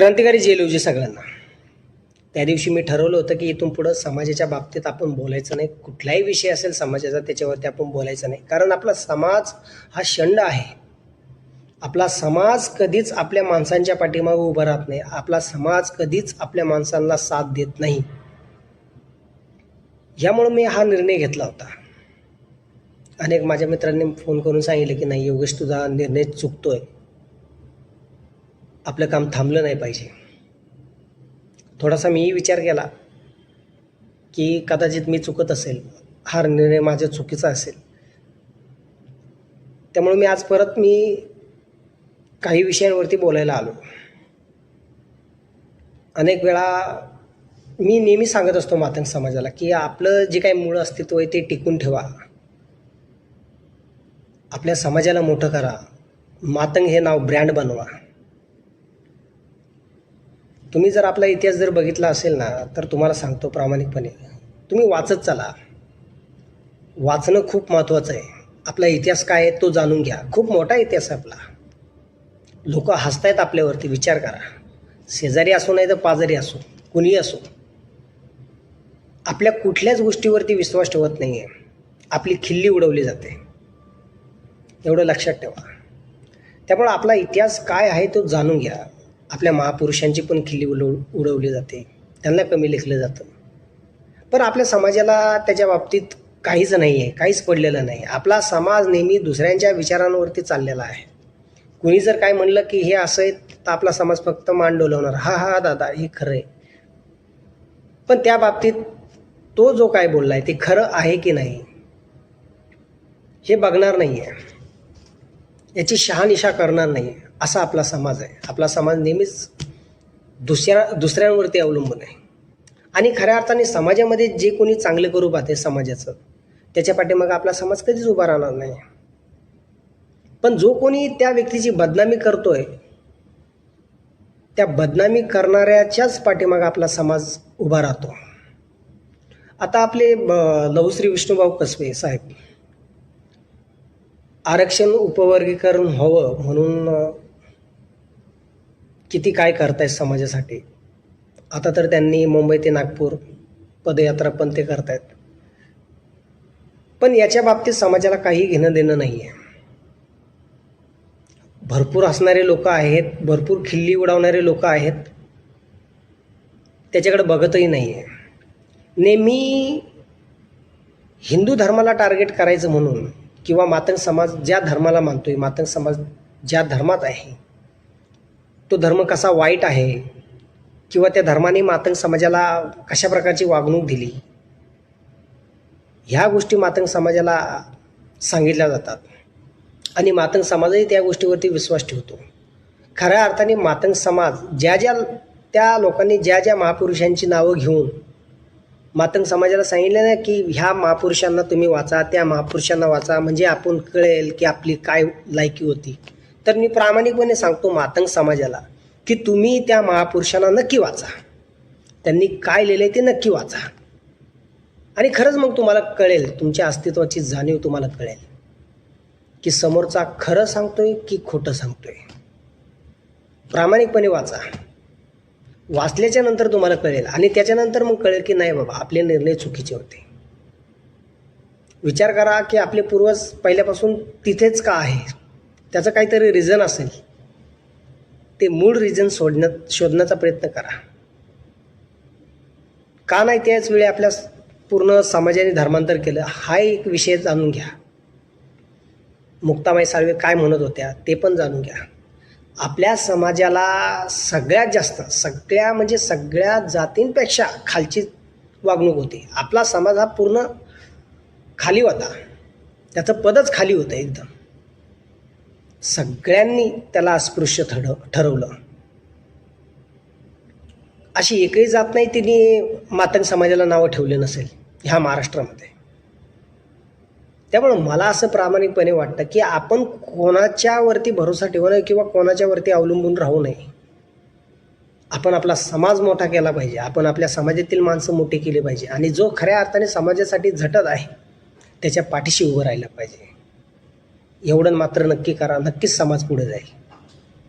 क्रांतिकारी जेलूजी सगळ्यांना. त्या दिवशी मी ठरवलं होतं की इथून पुढं समाजाच्या बाबतीत आपण बोलायचं नाही. कुठलाही विषय असेल समाजाचा त्याच्यावरती आपण बोलायचं नाही. कारण आपला समाज हा शंड आहे. आपला समाज कधीच आपल्या माणसांच्या पाठीमागे उभा राहत नाही. आपला समाज कधीच आपल्या माणसांना साथ देत नाही. यामुळं मी हा निर्णय घेतला होता. अनेक माझ्या मित्रांनी फोन करून सांगितलं की नाही योगेश तुझा निर्णय चुकतोय. आपलं काम थांबलं नाही पाहिजे. थोडासा मीही विचार केला की कदाचित मी चुकत असेल हा निर्णय माझ्या चुकीचा असेल. त्यामुळे मी आज परत मी काही विषयांवरती बोलायला आलो. अनेक वेळा मी नेहमी सांगत असतो मातंग समाजाला की आपलं जे काही मूळ अस्तित्व आहे ते टिकून ठेवा. आपल्या समाजाला मोठं करा. मातंग हे नाव ब्रँड बनवा. तुम्ही जर आपला इतिहास जर बघितला असेल ना तर तुम्हाला सांगतो प्रामाणिकपणे. तुम्ही वाचत चला. वाचणं खूप महत्त्वाचं आहे. आपला इतिहास काय आहे तो जाणून घ्या. खूप मोठा इतिहास आहे आपला. लोक हसतायत आपल्यावरती विचार करा. शेजारी असो नाही तर पाजारी असो कुणीही असो. आपल्या कुठल्याच गोष्टीवरती विश्वास ठेवत नाही आहे आपली खिल्ली उडवली जाते. एवढं लक्षात ठेवा. त्यामुळं आपला इतिहास काय आहे तो जाणून घ्या. आपल्या महापुरुषांची पण खिल्ली उडव उडवली जाते. त्यांना कमी लेखलं जातं. पण आपल्या समाजाला त्याच्या बाबतीत काहीच नाही आहे काहीच पडलेलं नाही. आपला समाज नेहमी दुसऱ्यांच्या विचारांवरती चाललेला आहे. कुणी जर काय म्हणलं की हे असं आहे तर आपला समाज फक्त मान डोलवणार. हा हा दादा हे खरं आहे. पण त्या बाबतीत तो जो काय बोलला आहे ते खरं आहे की नाही हे बघणार नाही आहे याची शहानिशा करणार नाही आहे असा आपला समाज आहे. आपला समाज नेहमीच दुसऱ्या दुसऱ्यांवरती अवलंबून आहे. आणि खऱ्या अर्थाने समाजामध्ये जे कोणी चांगलं करू पाहते समाजाचं त्याच्या पाठीमागं आपला समाज कधीच उभा राहणार नाही. पण जो कोणी त्या व्यक्तीची बदनामी करतोय त्या बदनामी करणाऱ्याच्याच पाठीमागं आपला समाज उभा राहतो. आता आपले ब- लहुश्री विष्णुभाऊ कसबे साहेब आरक्षण उपवर्गीकरण व्हावं म्हणून किती काय करतायत समाजासाठी? आता तर त्यांनी मुंबई ते नागपूर पदयात्रा पण ते करतायत. पण याच्या बाबतीत समाजाला काही घेणं देणं नाही आहे भरपूर असणारे लोक आहेत भरपूर खिल्ली उडवणारे लोक आहेत. त्याच्याकडे बघतही नाही आहे नेहमी हिंदू धर्माला टार्गेट करायचं म्हणून किंवा मातंग समाज ज्या धर्माला मानतोय मातंग समाज ज्या धर्मात आहे तो धर्म कसा वाईट आहे? किंवा त्या धर्माने मातंग समाजाला कशा प्रकारची वागणूक दिली? ह्या गोष्टी मातंग समाजाला सांगितल्या जातात. आणि मातंग समाजही त्या गोष्टीवरती विश्वास ठेवतो. खऱ्या अर्थाने मातंग समाज ज्या ज्या त्या लोकांनी ज्या ज्या महापुरुषांची नावं घेऊन मातंग समाजाला सांगितलं ना की ह्या महापुरुषांना तुम्ही वाचा त्या महापुरुषांना वाचा म्हणजे आपण कळेल की आपली काय लायकी होती. तर मी प्रामाणिकपणे सांगतो मातंग समाजाला की तुम्ही त्या महापुरुषांना नक्की वाचा. त्यांनी काय लिहिलं ते नक्की वाचा. आणि खरंच मग तुम्हाला कळेल तुमच्या अस्तित्वाची जाणीव तुम्हाला कळेल की समोरचा खरं सांगतोय की खोटं सांगतोय. प्रामाणिकपणे वाचा. वाचल्याच्या नंतर तुम्हाला कळेल आणि त्याच्यानंतर मग कळेल की नाही बाबा आपले निर्णय चुकीचे होते. विचार करा की आपले पूर्वज पहिल्यापासून तिथेच का आहे? त्याचं काहीतरी रिझन असेल. ते मूळ रिझन सोडण्यात शोधण्याचा प्रयत्न करा. का नाही त्याच वेळी आपल्या पूर्ण समाजाने धर्मांतर केलं हा एक विषय जाणून घ्या. मुक्तामाई साळवे काय म्हणत होत्या ते पण जाणून घ्या. आपल्या समाजाला सगळ्यात जास्त सगळ्या म्हणजे सगळ्या जातींपेक्षा खालची वागणूक होती. आपला समाज हा पूर्ण खाली होता. त्याचं पदच खाली होतं एकदम. सगळ्यांनी त्याला अस्पृश्य ठरव ठरवलं. अशी एकही जात नाही तिने मातंग समाजाला नावं ठेवले नसेल ह्या महाराष्ट्रामध्ये. त्यामुळं मला असं प्रामाणिकपणे वाटतं की आपण कोणाच्यावरती भरोसा ठेवू नये किंवा कोणाच्यावरती अवलंबून राहू नये. आपण आपला समाज मोठा केला पाहिजे आपण आपल्या समाजातील माणसं मोठी केली पाहिजे आणि जो खऱ्या अर्थाने समाजासाठी झटत आहे त्याच्या पाठीशी उभं राहिलं पाहिजे. एवढं मात्र नक्की करा नक्कीच समाज पुढे जाईल.